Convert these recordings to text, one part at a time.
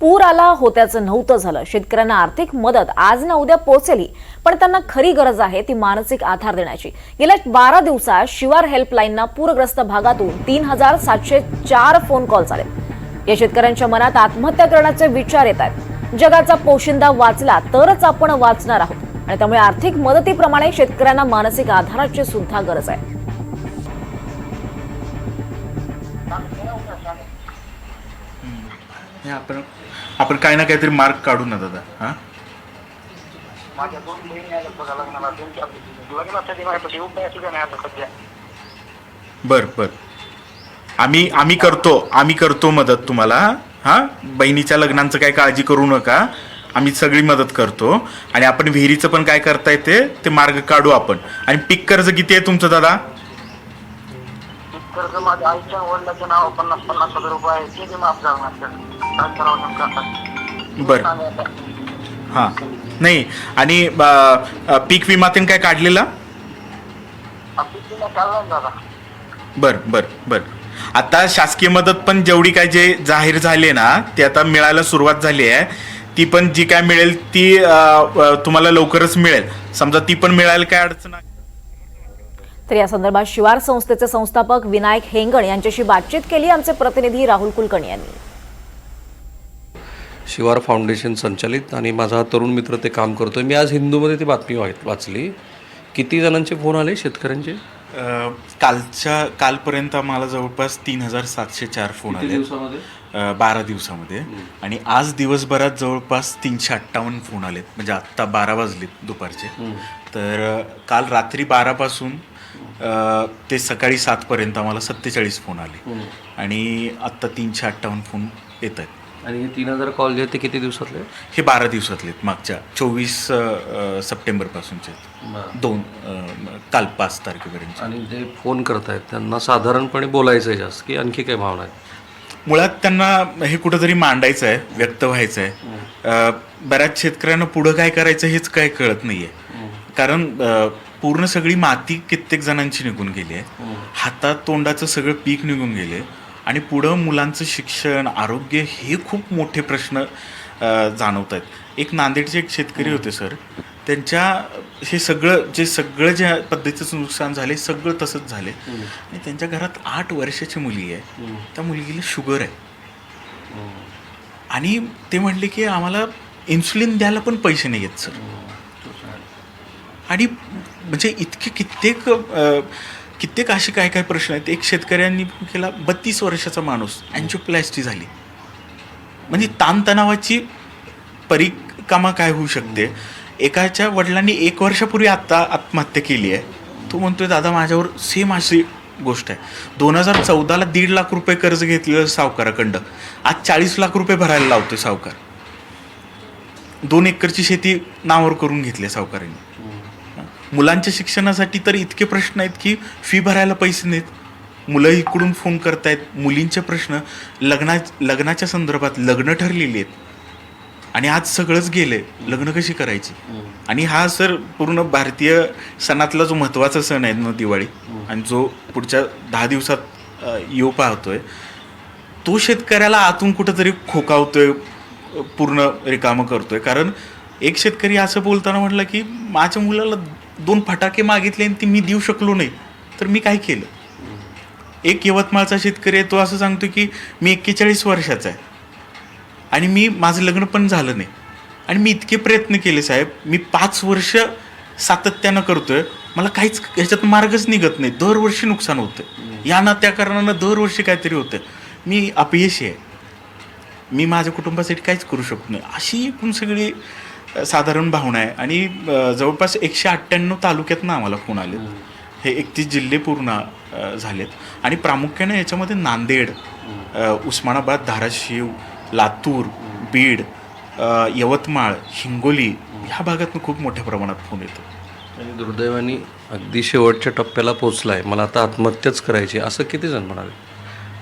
पूर आला होत्याचं नव्हतं झालं. शेतकऱ्यांना आर्थिक मदत आज ना उद्या पोहोचेली पण त्यांना खरी गरज आहे ती मानसिक आधार देण्याची. गेल्या बारा दिवसात शिवार हेल्पलाईनना पूरग्रस्त भागातून तीन हजार सातशे चार फोन कॉल्स आले या शेतकऱ्यांच्या मनात आत्महत्या करण्याचे विचार येत आहेत. जगाचा पोशिंदा वाचला तरच आपण वाचणार आहोत. आणि त्यामुळे आर्थिक मदतीप्रमाणे शेतकऱ्यांना मानसिक आधाराची सुद्धा गरज आहे. हे आपण आपण काही ना काहीतरी मार्क काढू ना दादा हा? माझ्या दोन बहिणी आहेत बघा लग्नाला त्यांच्या लग्नासाठी माझ्यापाशी उपाय सुद्धा नाही आता सध्या. बर बर. आम्ही आम्ही करतो आम्ही करतो मदत तुम्हाला हा? बहिणीच्या लग्नांचं काही काळजी करू नका. आम्ही सगळी मदत करतो. आणि आपण विहिरीचं पण काय करता येते ते मार्ग काढू आपण. आणि पीक कर्ज किती आहे तुमचं दादा? कर्ज माझ्या आईच्या वडिलाच्या नाव पन्नास पन्नास हजार रुपये आहे. ते बी माफ झालं बर. हा. नाही आणि पीक विमा त्यांनी काय काढलेला? बर बर बर. आता शासकीय मदत पण जेवढी काय जे जाहीर झाली ना ती आता मिळायला सुरुवात झाली आहे. ती पण जी काय मिळेल ती तुम्हाला लवकरच मिळेल. समजा ती पण मिळायला काय अडचण तर या संदर्भात शिवार संस्थेचे संस्थापक विनायक हेंगण यांच्याशी बातचीत केली आमचे प्रतिनिधी राहुल कुलकर्णी यांनी. शिवार फाउंडेशन संचालित आणि माझा तरुण मित्र ते काम करतोय. मी आज हिंदूमध्ये ती बातमी वाच- वाचली. किती जणांचे फोन आले शेतकऱ्यांचे? कालच्या कालपर्यंत आम्हाला जवळपास तीन हजार सातशे चार फोन आले. बारा दिवसामध्ये. आणि आज दिवसभरात जवळपास तीनशे अठ्ठावन्न फोन आलेत. म्हणजे आत्ता बारा वाजलेत दुपारचे. तर काल रात्री बारापासून ते सकाळी सातपर्यंत आम्हाला सत्तेचाळीस फोन आले. आणि आत्ता तीनशे अठ्ठावन्न फोन येत आहेत. आणि हे तीन हजार कॉल जे आहेत ते किती दिवसातले? हे बारा दिवसातलेत मागच्या चोवीस सप्टेंबरपासूनचे दोन अ, काल पाच तारखेपर्यंत आणि जे फोन करतायत त्यांना साधारणपणे बोलायचं आहे जास्त की आणखी काय भावना आहे मुळात त्यांना हे कुठंतरी मांडायचं आहे व्यक्त व्हायचं आहे. अ, बऱ्याच शेतकऱ्यांना पुढं काय करायचं हेच काय कळत नाहीये. कारण अ, पूर्ण सगळी माती कित्येक जणांची निघून गेली आहे. हातात तोंडाचं सगळं पीक निघून गेले आणि पुढं मुलांचं शिक्षण आरोग्य हे खूप मोठे प्रश्न जाणवत आहेत एक नांदेडचे एक शेतकरी होते सर. त्यांच्या हे सगळं जे सगळं ज्या पद्धतीचं नुकसान झाले सगळं तसंच झाले. आणि त्यांच्या घरात आठ वर्षाची मुली आहे. त्या मुलगीला शुगर आहे. आणि ते म्हणले की आम्हाला इन्सुलिन द्यायला पण पैसे नाही आहेत सर. आणि म्हणजे इतके कित्येक कित्येक असे काय काय प्रश्न आहेत. एक शेतकऱ्यांनी केला बत्तीस वर्षाचा माणूस अँजिओप्लॅस्टी झाली. म्हणजे ताणतणावाची परिक्रमा काय होऊ शकते? एकाच्या वडिलांनी एक वर्षापूर्वी आत्ता आत्महत्या केली आहे. तो म्हणतोय दादा माझ्यावर सेम अशी गोष्ट आहे. दोन हजार चौदाला दीड लाख रुपये कर्ज घेतलेलं सावकाराकडं आज चाळीस लाख रुपये भरायला लावतोय सावकार. दोन एकरची शेती नावावर करून घेतली आहे सावकारांनी. मुलांच्या शिक्षणासाठी तर इतके प्रश्न आहेत की फी भरायला पैसे नाहीत. मुलं इकडून फोन करतायत. मुलींचे प्रश्न लग्ना लग्नाच्या संदर्भात लग्न ठरलेली आहेत. आणि आज सगळंच गेले. लग्न कशी करायची? आणि हा सर पूर्ण भारतीय सणातला जो महत्त्वाचा सण आहे ना दिवाळी आणि जो पुढच्या दहा दिवसात येऊ पाहतोय तो शेतकऱ्याला आतून कुठंतरी खोकावतोय पूर्ण रिकामं करतोय. कारण एक शेतकरी असं बोलताना म्हटलं की माझ्या मुलाला दोन फटाके मागितले आणि ती मी देऊ शकलो नाही. तर मी काय केलं? एक यवतमाळचा शेतकरी आहे तो असं सांगतो की मी एक्केचाळीस वर्षाचा आहे. आणि मी माझं लग्न पण झालं नाही. आणि मी इतके प्रयत्न केले साहेब मी पाच वर्ष सातत्यानं करतोय. मला काहीच ह्याच्यात मार्गच निघत नाही. दरवर्षी नुकसान होतं या ना त्या कारणानं दरवर्षी काहीतरी होतं मी अपयशी आहे. मी माझ्या कुटुंबासाठी काहीच करू शकत नाही. अशी एकूण सगळी साधारण भावना आहे. आणि जवळपास एकशे अठ्ठ्याण्णव तालुक्यातनं आम्हाला फोन आले हे एकतीस जिल्हे पूर्ण झालेत. आणि प्रामुख्याने याच्यामध्ये नांदेड उस्मानाबाद धाराशिव लातूर बीड यवतमाळ हिंगोली ह्या भागातून खूप मोठ्या प्रमाणात फोन येतो. आणि दुर्दैवाने अगदी शेवटच्या टप्प्याला पोचला आहे मला आता आत्महत्याच करायची असं किती जण म्हणाले?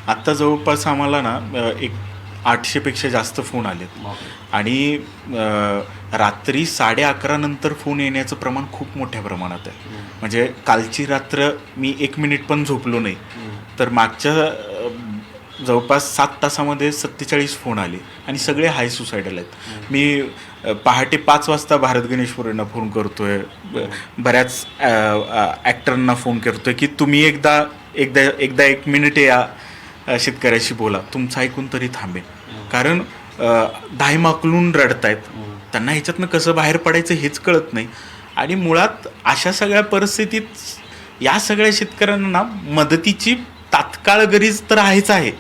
आत्ता जवळपास आम्हाला ना एक आठशेपेक्षा जास्त फोन आलेत. आणि रात्री साडे अकरा नंतर फोन येण्याचं प्रमाण खूप मोठ्या प्रमाणात आहे. म्हणजे कालची रात्र मी एक मिनिट पण झोपलो नाही. तर मागच्या जवळपास सात तासामध्ये सत्तेचाळीस फोन आले आणि सगळे हाय सुसायडल आहेत. मी पहाटे पाच वाजता भारत गणेशपुरेंना फोन करतोय. बऱ्याच ॲक्टरांना फोन करतोय की तुम्ही एकदा एकदा एकदा एक मिनिट या. शेतकऱ्याशी बोला. तुमचं ऐकून तरी थांबेल कारण अ, दाही माकलून रडतायत त्यांना ह्याच्यातनं कसं बाहेर पडायचं हेच कळत नाही. आणि मुळात अशा सगळ्या परिस्थितीत या सगळ्या शेतकऱ्यांना मदतीची तात्काळ गरज तर आहेच आहे.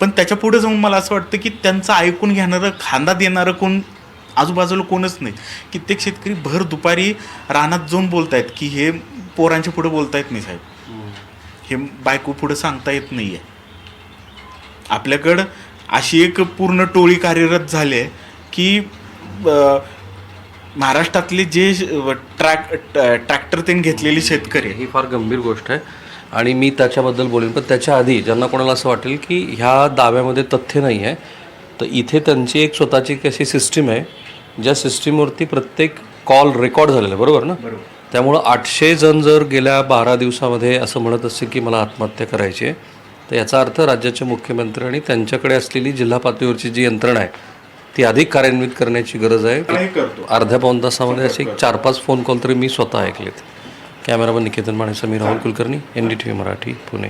पण त्याच्या पुढे जाऊन मला असं वाटतं की त्यांचं ऐकून घेणारं खांदा देणारं कोण आजूबाजूला कोणच नाही. कित्येक शेतकरी भर दुपारी रानात जाऊन बोलतायत की हे पोरांच्या पुढे बोलता येत नाही साहेब. हे. बायको पुढे सांगता येत नाही आहे आपल्याकडं अशी एक पूर्ण टोळी कार्यरत झाली आहे की महाराष्ट्रातले जे ट्रॅक ट्रॅक्टर त्यांनी घेतलेले शेतकरी ही फार गंभीर गोष्ट आहे. आणि मी त्याच्याबद्दल बोलेन पण त्याच्या आधी ज्यांना कोणाला असं वाटेल की ह्या दाव्यामध्ये तथ्य नाही आहे तर इथे त्यांची एक स्वतःची एक अशी सिस्टीम आहे ज्या सिस्टीमवरती प्रत्येक कॉल रेकॉर्ड झालेला आहे बरोबर ना? त्यामुळं आठशे जण जर गेल्या बारा दिवसामध्ये असं म्हणत असतील की मला आत्महत्या करायची आहे तर याचा अर्थ राज्याचे मुख्यमंत्री आणि त्यांच्याकडे असलेली जिल्हा पातळीवरची जी यंत्रणा आहे ती अधिक कार्यान्वित करण्याची गरज आहे. अर्ध्या पाऊन तासामध्ये असे एक चार पाच फोन कॉल तरी मी स्वतः ऐकलेत. Cameraman Niketan Mane Sameer Rahul Kulkarni N D T V Marathi Pune.